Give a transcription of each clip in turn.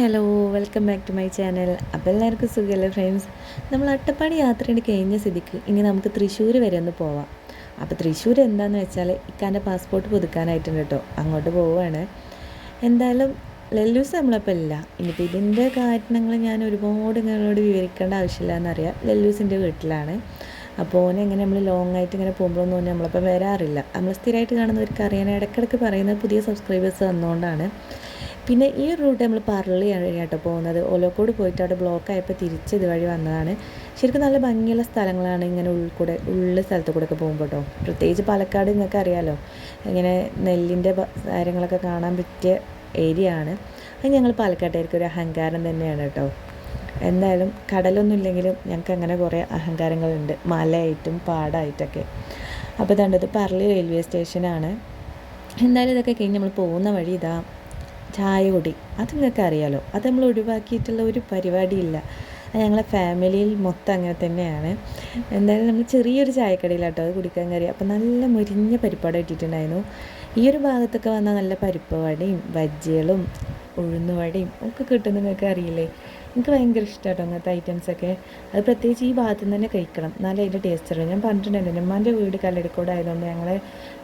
Hello welcome back to my channel. അപ്പോൾ എല്ലാവർക്കും സുഖമല്ലേ ഫ്രണ്ട്സ്? നമ്മൾ അട്ടപ്പാടി യാത്രയുടെ കഴിഞ്ഞ സ്ഥിതിക്ക് ഇനി നമുക്ക് തൃശ്ശൂർ വരെ ഒന്ന് പോവാം. അപ്പോൾ തൃശ്ശൂർ എന്താണെന്ന് വെച്ചാൽ ഇക്കാന്റെ പാസ്പോർട്ട് പുതുക്കാനായിട്ടുണ്ട് കേട്ടോ അങ്ങോട്ട് പോവുകയാണ് എന്തായാലും ലല്ലൂസ് നമ്മളപ്പോൾ ഇല്ല. ഇനിയിപ്പോൾ ഇതിന്റെ കാരണങ്ങൾ ഞാൻ ഒരുപാട് നിങ്ങളോട് വിവരിക്കേണ്ട ആവശ്യമില്ല എന്നറിയാം. ലല്ലൂസിന്റെ വീട്ടിലാണ്. അപ്പോൾ ഓനെ എങ്ങനെ നമ്മൾ ലോങ് ആയിട്ട് ഇങ്ങനെ പോകുമ്പോഴൊന്നും നമ്മളിപ്പോൾ വരാറില്ല. നമ്മൾ സ്ഥിരമായിട്ട് കാണുന്നവർക്ക് അറിയാൻ ഇടയ്ക്കിടയ്ക്ക് പറയുന്ന പുതിയ സബ്സ്ക്രൈബേഴ്സ് വന്നുകൊണ്ടാണ് പിന്നെ ഈ റൂട്ട് നമ്മൾ പറളിയാണ് കേട്ടോ പോകുന്നത്. ഒലക്കോട് പോയിട്ട് അവിടെ ബ്ലോക്ക് ആയപ്പോൾ തിരിച്ച് ഇതുവഴി വന്നതാണ്. ശരിക്കും നല്ല ഭംഗിയുള്ള സ്ഥലങ്ങളാണ് ഇങ്ങനെ ഉൾക്കൂടെ ഉള്ള സ്ഥലത്ത് കൂടെ ഒക്കെ പോകുമ്പോൾ കേട്ടോ. പ്രത്യേകിച്ച് പാലക്കാട് നിങ്ങൾക്ക് അറിയാമല്ലോ ഇങ്ങനെ നെല്ലിന്റെ കാര്യങ്ങളൊക്കെ കാണാൻ പറ്റിയ ഏരിയ ആണ്. അത് ഞങ്ങൾ പാലക്കാട്ടുകാർക്ക് ഒരു അഹങ്കാരം തന്നെയാണ് കേട്ടോ. എന്തായാലും കടലൊന്നും ഇല്ലെങ്കിലും ഞങ്ങൾക്ക് അങ്ങനെ കുറേ അഹങ്കാരങ്ങളുണ്ട്. മലയായിട്ടും പാടായിട്ടൊക്കെ. അപ്പോൾ ഇതാണ്ടത് പറളി റെയിൽവേ സ്റ്റേഷനാണ് എന്തായാലും ഇതൊക്കെ കഴിഞ്ഞ് നമ്മൾ പോകുന്ന വഴി ഇതാ ചായ കുടി. അത് നിങ്ങൾക്ക് അറിയാലോ. അത് നമ്മൾ ഒഴിവാക്കിയിട്ടുള്ള ഒരു പരിപാടിയില്ല. ഞങ്ങളെ ഫാമിലിയിൽ മൊത്തം അങ്ങനെ തന്നെയാണ്. എന്തായാലും നമ്മൾ ചെറിയൊരു ചായക്കടയിലാട്ടോ അത് കുടിക്കാൻ കയറി അപ്പോൾ നല്ല മുരിഞ്ഞ പരിപ്പാട് ഇട്ടിട്ടുണ്ടായിരുന്നു. ഈ ഒരു ഭാഗത്തൊക്കെ വന്നാൽ നല്ല പരിപ്പ് വടയും ബജ്ജികളും ഉഴുന്നുവടയും ഒക്കെ കിട്ടും നിങ്ങൾക്ക് അറിയില്ലേ? എനിക്ക് ഭയങ്കര ഇഷ്ടമാട്ടോ അങ്ങനത്തെ ഐറ്റംസൊക്കെ അത് പ്രത്യേകിച്ച് ഈ ഭാഗത്തു നിന്ന് തന്നെ കഴിക്കണം. എന്നാലേ അതിന്റെ ടേസ്റ്റ് അറിയാം ഞാൻ പറഞ്ഞിട്ടുണ്ടായിരുന്നു ഉമ്മാന്റെ വീട് കല്ലടിക്കോട് ആയതുകൊണ്ട് ഞങ്ങളെ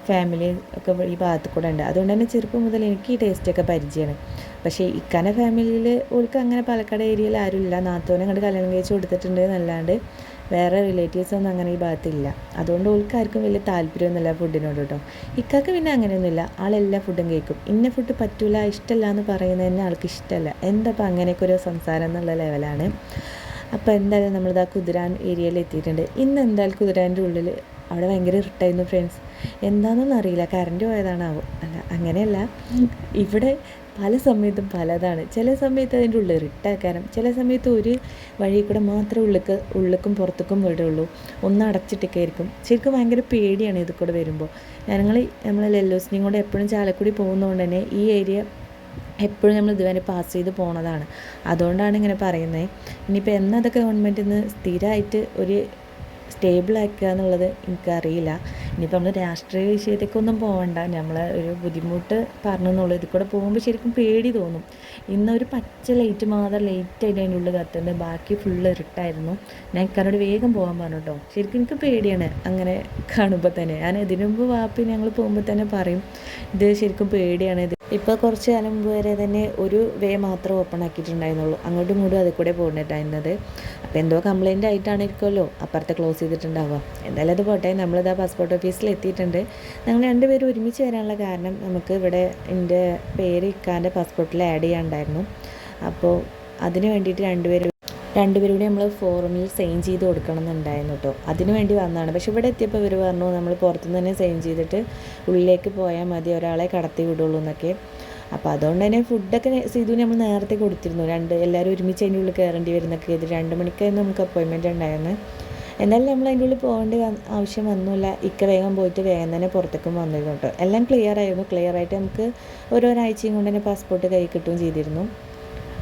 ഫാമിലി ഒക്കെ ഈ ഭാഗത്ത് കൂടെ ഉണ്ട്. അതുകൊണ്ട് തന്നെ ചെറുപ്പം മുതൽ എനിക്ക് ഈ ടേസ്റ്റൊക്കെ പരിചയമാണ്. പക്ഷേ ഇക്കാന ഫാമിലിയിൽ ഓൾക്ക് അങ്ങനെ പാലക്കാട് ഏരിയയിൽ ആരുമില്ല. നാത്തോനെ അങ്ങോട്ട് കല്യാണം കഴിച്ച് കൊടുത്തിട്ടുണ്ട് എന്നല്ലാണ്ട്. വേറെ റിലേറ്റീവ്സ് ഒന്നും അങ്ങനെ ഈ ഭാഗത്തില്ല. അതുകൊണ്ട് ഓൾക്കാർക്കും വലിയ താല്പര്യമൊന്നുമില്ല ഫുഡിനോട് കേട്ടോ ഇക്കാക്ക് പിന്നെ അങ്ങനെയൊന്നുമില്ല. ആളെല്ലാ ഫുഡും കേൾക്കും ഇന്ന ഫുഡ് പറ്റൂല ഇഷ്ടമല്ല എന്ന് പറയുന്നത് തന്നെ ആൾക്ക് ഇഷ്ടമല്ല. എന്തപ്പോൾ അങ്ങനെയൊക്കെ ഒരു സംസാരം എന്നുള്ള ലെവലാണ് അപ്പോൾ എന്തായാലും നമ്മളിതാ കുതിരാൻ ഏരിയയിൽ എത്തിയിട്ടുണ്ട്. ഇന്ന് എന്തായാലും കുതിരാന്റെ ഉള്ളിൽ അവിടെ ഭയങ്കര ഇരുട്ടായിരുന്നു ഫ്രണ്ട്സ് എന്താണെന്നൊന്നും അറിയില്ല. കറണ്ട് പോയതാണാവും? അല്ല അങ്ങനെയല്ല. ഇവിടെ പല സമയത്തും പലതാണ്. ചില സമയത്ത് അതിന്റെ ഉള്ളിൽ റിട്ടാക്കാനും ചില സമയത്ത് ഒരു വഴി കൂടെ മാത്രമേ ഉള്ളിക്ക് ഉള്ളിക്കും പുറത്തേക്കും വിടുള്ളൂ. ഒന്ന് അടച്ചിട്ടൊക്കെ ആയിരിക്കും. ശരിക്കും ഭയങ്കര പേടിയാണ് ഇത് കൂടെ വരുമ്പോൾ. ഞങ്ങൾ നമ്മളെ ലെല്ലോസിനെയും കൂടെ എപ്പോഴും ചാലക്കുടി പോകുന്നതുകൊണ്ട് തന്നെ ഈ ഏരിയ എപ്പോഴും നമ്മൾ ഇതുവരെ പാസ് ചെയ്ത് പോണതാണ്. അതുകൊണ്ടാണ് ഇങ്ങനെ പറയുന്നത്. ഇനിയിപ്പോൾ എന്നതൊക്കെ ഗവൺമെന്റിൽ നിന്ന് സ്ഥിരമായിട്ട് ഒരു സ്റ്റേബിളാക്കുക എന്നുള്ളത് എനിക്കറിയില്ല. ഇനിയിപ്പോൾ നമ്മൾ രാഷ്ട്രീയ വിഷയത്തേക്കൊന്നും പോകണ്ട നമ്മൾ ഒരു ബുദ്ധിമുട്ട് പറഞ്ഞെന്നുള്ളൂ ഇതിൽ കൂടെ പോകുമ്പോൾ ശരിക്കും പേടി തോന്നും. ഇന്നൊരു പച്ച ലൈറ്റ് മാത്രം ലൈറ്റ് ആയിട്ട് അതിന്റെ ഉള്ളിൽ കത്തുന്നത് ബാക്കി ഫുള്ള് ഇരുട്ടായിരുന്നു. ഞാൻ ഇക്കാരോട് വേഗം പോകാൻ പറഞ്ഞു കേട്ടോ ശരിക്കും എനിക്ക് പേടിയാണ് അങ്ങനെ കാണുമ്പോൾ തന്നെ. ഞാൻ ഇതിനു മുമ്പ് വാപ്പി ഞങ്ങൾ പോകുമ്പോൾ തന്നെ പറയും. ഇത് ശരിക്കും പേടിയാണ്. ഇത് ഇപ്പോൾ കുറച്ച് കാലം മുമ്പ് വരെ തന്നെ ഒരു വേ മാത്രം ഓപ്പൺ ആക്കിയിട്ടുണ്ടായിരുന്നുള്ളൂ. അങ്ങോട്ടും ഇങ്ങോട്ടും അതിൽ കൂടെ പോകുന്നുണ്ടായിരുന്നത് അപ്പോൾ എന്തോ കംപ്ലയിന്റ് ആയിട്ടാണിരിക്കുമല്ലോ അപ്പുറത്തെ ക്ലോസ് ചെയ്തിട്ടുണ്ടാവുക. എന്തായാലും അത് പോട്ടെ. നമ്മളിതാ പാസ്പോർട്ട് ഓഫീസിൽ എത്തിയിട്ടുണ്ട്. ഞങ്ങൾ രണ്ടുപേരും ഒരുമിച്ച് വരാനുള്ള കാരണം നമുക്ക് ഇവിടെ എന്റെ പേര് ഇക്കാന്റെ പാസ്പോർട്ടിൽ ആഡ് ചെയ്യാണ്ടായിരുന്നു അപ്പോൾ അതിന് വേണ്ടിയിട്ട് രണ്ടുപേരും രണ്ടുപേരും കൂടി നമ്മൾ ഫോറമിൽ സൈൻ ചെയ്ത് കൊടുക്കണം എന്നുണ്ടായിരുന്നു കേട്ടോ അതിന് വേണ്ടി വന്നതാണ്. പക്ഷെ ഇവിടെ എത്തിയപ്പോൾ ഇവർ പറഞ്ഞു നമ്മൾ പുറത്തുനിന്ന് തന്നെ സൈൻ ചെയ്തിട്ട് ഉള്ളിലേക്ക് പോയാൽ മതി ഒരാളെ കടത്തി വിടുള്ളൂ എന്നൊക്കെ. അപ്പോൾ അതുകൊണ്ട് തന്നെ ഫുഡൊക്കെ സീതു നമ്മൾ നേരത്തെ കൊടുത്തിരുന്നു. രണ്ട് എല്ലാവരും ഒരുമിച്ച് അതിന്റെ ഉള്ളിൽ കയറേണ്ടി വരുന്നൊക്കെ ഇത് രണ്ട് മണിക്കായിരുന്നു നമുക്ക് അപ്പോയിൻമെന്റ് ഉണ്ടായിരുന്നു. എന്നാലും നമ്മൾ അതിന്റെ ഉള്ളിൽ പോകേണ്ട ആവശ്യം വന്നില്ല. ഇക്ക വേഗം പോയിട്ട് വേഗം തന്നെ പുറത്തേക്കും വന്നിരുന്നു കേട്ടോ എല്ലാം ക്ലിയർ ആയിരുന്നു. ക്ലിയർ ആയിട്ട് നമുക്ക് ഓരോരാഴ്ചയും കൊണ്ട് തന്നെ പാസ്പോർട്ട് കൈ കിട്ടുകയും ചെയ്തിരുന്നു.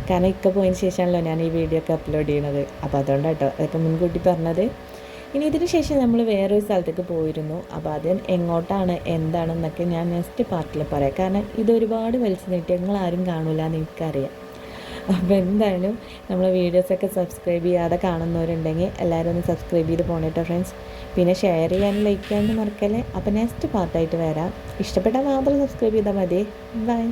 കാരണം ഇക്ക പോയതിന് ശേഷമാണല്ലോ ഞാൻ ഈ വീഡിയോ ഒക്കെ അപ്ലോഡ് ചെയ്യണത്. അപ്പോൾ അതുകൊണ്ടാണ് അതൊക്കെ മുൻകൂട്ടി പറഞ്ഞത്. ഇനി ഇതിന് ശേഷം നമ്മൾ വേറൊരു സ്ഥലത്തേക്ക് പോയിരുന്നു. അപ്പോൾ അത് എങ്ങോട്ടാണ് എന്താണെന്നൊക്കെ ഞാൻ നെക്സ്റ്റ് പാർട്ടിൽ പറയാം. കാരണം ഇത് ഒരുപാട് വലിച്ചു നീട്ടി. നിങ്ങൾ ആരും കാണില്ല എന്ന് എനിക്കറിയാം. അപ്പോൾ എന്തായാലും നമ്മൾ വീഡിയോസൊക്കെ സബ്സ്ക്രൈബ് ചെയ്യാതെ കാണുന്നവരുണ്ടെങ്കിൽ എല്ലാവരും ഒന്ന് സബ്സ്ക്രൈബ് ചെയ്ത് പോണേട്ടോ ഫ്രണ്ട്സ് പിന്നെ ഷെയർ ചെയ്യാനും ലൈക്ക് ചെയ്യാനും മറക്കല്ലേ. അപ്പോൾ നെക്സ്റ്റ് പാർട്ടായിട്ട് വരാം. ഇഷ്ടപ്പെട്ടാൽ മാത്രം സബ്സ്ക്രൈബ് ചെയ്താൽ മതി. ബൈ